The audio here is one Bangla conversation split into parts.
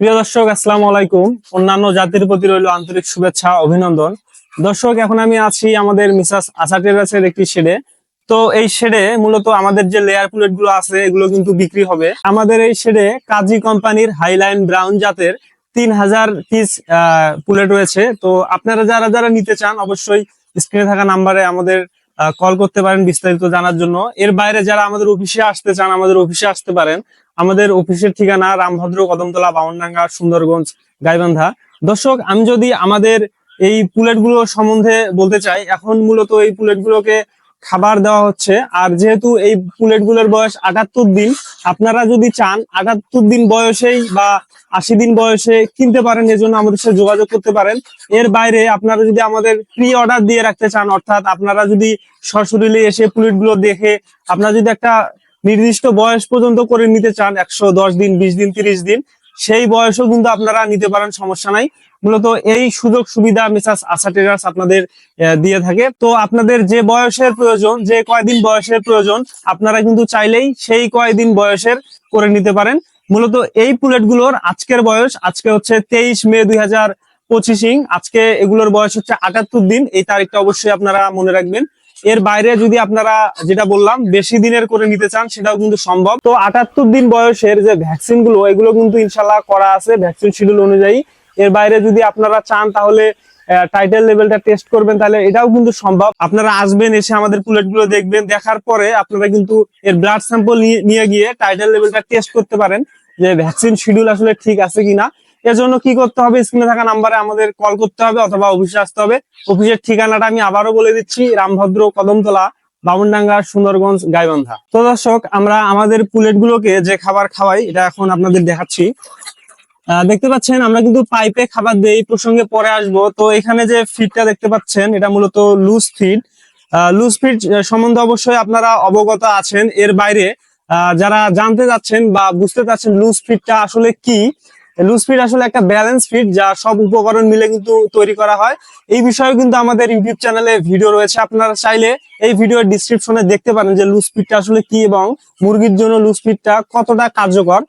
প্রিয় দর্শক, আসসালামু আলাইকুম। অন্যান্য জাতির প্রতি রইল আন্তরিক শুভেচ্ছা, অভিনন্দন। দর্শক, এখন আমি আছি আমাদের মিসাস আসাটেরাসের একটি শেডে। তো এই শেডে মূলত আমাদের যে লেয়ার প্লেটগুলো আছে, এগুলো কিন্তু বিক্রি হবে। আমাদের এই শেডে কাজী কোম্পানির হাইলাইন ব্রাউন জাতের তিন হাজার পিস পুলেট রয়েছে। তো আপনারা যারা যারা নিতে চান, অবশ্যই স্ক্রিনে থাকা নাম্বারে আমাদের কল করতে পারেন বিস্তারিত জানার জন্য। এর বাইরে যারা আমাদের অফিসে আসতে চান, আমাদের অফিসে আসতে পারেন। আমাদের অফিসের ঠিকানা রামভদ্র কদমতলা বাউনডাঙ্গা সুন্দরগঞ্জ, গাইবান্ধা। দর্শক, আমি যদি আমাদের এই পুলেটগুলো সম্বন্ধে বলতে চাই, এখন মূলত এই পুলেট গুলোকে খাবার দেওয়া হচ্ছে। আর যেহেতু এই পুলেটগুলোর বয়স আটাত্তর দিন, আপনারা যদি চান আটাত্তর দিন বয়সেই বা আশি দিন বয়সে কিনতে পারেন, এজন্য আমাদের সাথে যোগাযোগ করতে পারেন। এর বাইরে আপনারা যদি আমাদের প্রি অর্ডার দিয়ে রাখতে চান, অর্থাৎ আপনারা যদি সশরীরে এসে পুলেটগুলো দেখে, আপনারা যদি একটা নির্দিষ্ট বয়স পর্যন্ত করে নিতে চান, একশো দশ দিন, বিশ দিন, তিরিশ দিন, সেই বয়সও কিন্তু আপনারা নিতে পারেন, সমস্যা নাই। মূলত এই সুযোগ সুবিধা মিসাস আশা ট্রেডার্স আপনাদের দিয়ে থাকে। তো আপনাদের যে বয়সের প্রয়োজন, যে কয়দিন বয়সের প্রয়োজন, আপনারা কিন্তু চাইলেই সেই কয়দিন বয়সের করে নিতে পারেন। মূলত এই পুলেটগুলোর আজকের বয়স, আজকে হচ্ছে তেইশ মে দুই হাজার পঁচিশিং আজকে এগুলোর বয়স হচ্ছে আটাত্তর দিন। এই তারিখটা অবশ্যই আপনারা মনে রাখবেন। এর বাইরে যদি আপনারা যেটা বললাম, বেশি দিনের করে নিতে চান, সেটাও কিন্তু সম্ভব। তো আটাত্তর দিন বয়সের যে ভ্যাকসিনগুলো, এগুলো কিন্তু ইনশাল্লাহ করা আছে ভ্যাকসিন শিডিউল অনুযায়ী। এর বাইরে যদি আপনারা চান, তাহলে টাইটেল লেভেলটা টেস্ট করবেন, তাহলে এটাও কিন্তু সম্ভব। আপনারা আসবেন, এসে আমাদের পুলেটগুলো দেখবেন। দেখার পরে আপনারা কিন্তু এর ব্লাড স্যাম্পল নিয়ে গিয়ে টাইটেল লেভেলটা টেস্ট করতে পারেন যে ভ্যাকসিন শিডিউল আসলে ঠিক আছে কিনা। এজন্য কি করতে হবে? স্ক্রিনে থাকা নাম্বারে আমাদের কল করতে হবে অথবা অফিসে আসতে হবে। অফিসের ঠিকানাটা আমি আবারও বলে দিচ্ছি, রামভদ্র কদমতলা, বামুনডাঙ্গা, সুন্দরগঞ্জ, গাইবান্ধা। তো দর্শক, আমরা আমাদের পুলেট গুলোকে যে খাবার খাওয়াই, এটা এখন আপনাদের দেখাচ্ছি। দেখতে পাচ্ছেন, আমরা কিন্তু পাইপে খাবার দেই প্রসঙ্গে পরে আসব। তো এখানে যে ফিডটা দেখতে পাচ্ছেন, এটা মূলত লুজ ফিড লুজ ফিড সম্বন্ধে অবশ্যই আপনারা অবগত আছেন। এর বাইরে যারা জানতে যাচ্ছেন বা বুঝতে চাচ্ছেন লুজ ফিডটা আসলে কি লুজ ফিড আসলে একটা ব্যালেন্স ফিড যা সব উপকরণ মিলে কিন্তু তৈরি করা হয়। এই বিষয়ে কিন্তু আমাদের ইউটিউব চ্যানেলে ভিডিও রয়েছে। আপনারা চাইলে এই ভিডিওর ডিসক্রিপশনে দেখতে পারেন যে লুজ ফিডটা আসলে কি এবং মুরগির জন্য লুজ ফিডটা কতটা কার্যকর।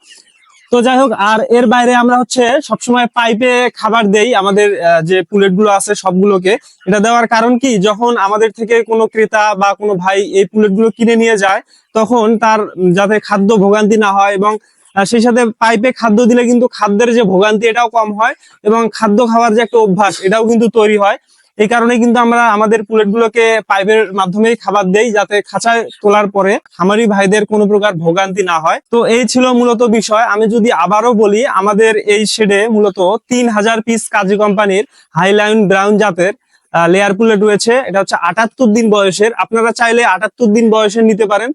তো যাই হোক, আর এর বাইরে আমরা হচ্ছে সবসময় পাইপে খাবার দেই আমাদের যে পুলেটগুলো আছে সবগুলোকে। এটা দেওয়ার কারণ কি? যখন আমাদের থেকে কোনো ক্রেতা বা কোনো ভাই এই পুলেটগুলো কিনে নিয়ে যায়, তখন তার যাতে খাদ্য ভোগান্তি না হয় এবং সেই সাথে পাইপে খাদ্য দিলে কিন্তু খাদ্যের যে ভোগান্তি, এটাও কম হয় এবং খাদ্য খাওয়ার যে একটা অভ্যাস, এটাও কিন্তু তৈরি হয়। এই কারণে কিন্তু আমরা আমাদের পুলেট গুলোকে পাইপের মাধ্যমেই খাবার দেই যাতে খাঁচায় তোলার পরে খামারি ভাইদের কোনো প্রকার ভোগান্তি না হয়। তো এই ছিল মূলত বিষয়। আমি যদি আবারও বলি, আমাদের এই শেডে মূলত তিন হাজার পিস কাজী কোম্পানির হাইলাইন ব্রাউন জাতের লেয়ার পুলেট রয়েছে। এটা হচ্ছে আটাত্তর দিন বয়সের। আপনারা চাইলে আটাত্তর দিন বয়সের নিতে পারেন।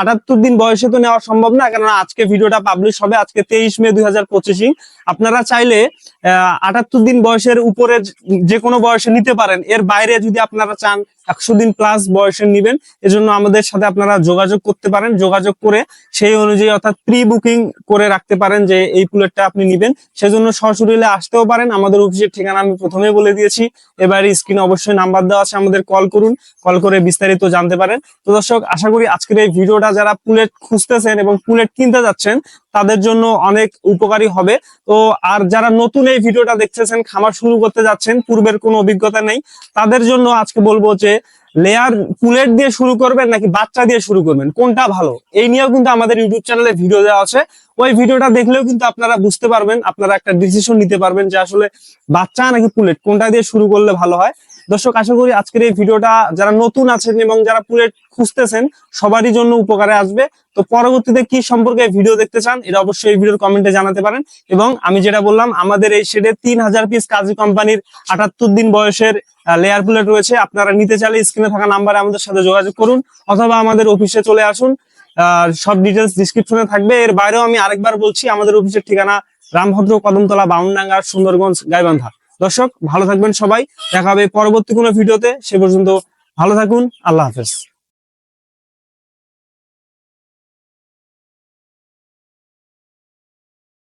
আটাত্তর দিন বয়সে তো নেওয়া সম্ভব না, কেননা আজকে ভিডিওটা পাবলিশ হবে, আজকে তেইশ মে দুই হাজার আপনারা চাইলে আটাত্তর দিন বয়সের উপরে যে কোনো বয়সে নিতে পারেন। এর বাইরে যদি আপনারা চান, একশো দিন প্লাস বয়সে নিবেন, এজন্য আমাদের সাথে আপনারা যোগাযোগ করতে পারেন। যোগাযোগ করে সেই অনুযায়ী অর্থাৎ প্রি বুকিং করে রাখতে পারেন যে, এই পুলেটটা আপনি নিবেন। সেজন্য সরাসরি আসতেও পারেন। আমাদের অফিসের ঠিকানা আমি প্রথমে বলে দিয়েছি। এবার স্ক্রিনে অবশ্যই নাম্বার দেওয়া আছে আমাদের কল করুন। কল করে বিস্তারিত জানতে পারেন। তো দর্শক, আশা করি আজকের এই ভিডিওটা যারা পুলেট খুঁজতেছেন এবং পুলেট কিনতে যাচ্ছেন তাদের জন্য অনেক উপকারী হবে। তো আর যারা নতুন এই ভিডিওটা দেখতেছেন, খামার শুরু করতে যাচ্ছেন, পূর্বের কোনো অভিজ্ঞতা নেই, তাদের জন্য আজকে বলব যে লেয়ার পুলেট দিয়ে শুরু করবেন নাকি বাচ্চা দিয়ে শুরু করবেন? কোনটা ভালো? এই নিয়েও কিন্তু আমাদের ইউটিউব চ্যানেলে ভিডিও দেওয়া আছে। ওই ভিডিওটা দেখলেও কিন্তু আপনারা বুঝতে পারবেন, আপনারা একটা ডিসিশন নিতে পারবেন যে আসলে বাচ্চা নাকি পুলেট কোনটা দিয়ে শুরু করলে ভালো হয়। দর্শক, আশা করি আজকের এই ভিডিওটা যারা নতুন আছেন এবং যারা পুলেট খুঁজতেছেন, সবারই জন্য উপকারে আসবে। তো পরবর্তীতে কি সম্পর্কে ভিডিও দেখতে চান, এটা অবশ্যই ভিডিওর কমেন্টে জানাতে পারেন। এবং আমি যেটা বললাম, আমাদের এই শেডে তিন হাজার পিস কাজী কোম্পানির আটাত্তর দিন বয়সের লেয়ার প্লেট রয়েছে। আপনারা নিতে চাইলে স্ক্রিনে থাকা নাম্বারে আমাদের সাথে যোগাযোগ করুন, অথবা আমাদের অফিসে চলে আসুন। সব ডিটেলস ডিসক্রিপশনে থাকবে। এর বাইরেও আমি আরেকবার বলছি, আমাদের অফিসের ঠিকানা রামভদ্র কদমতলা বাউনডাঙ্গা সুন্দরগঞ্জ, গাইবান্ধা। দর্শক, ভালো থাকবেন সবাই। দেখা হবে পরবর্তী কোনো ভিডিওতে সে পর্যন্ত ভালো থাকুন। আল্লাহ হাফেজ।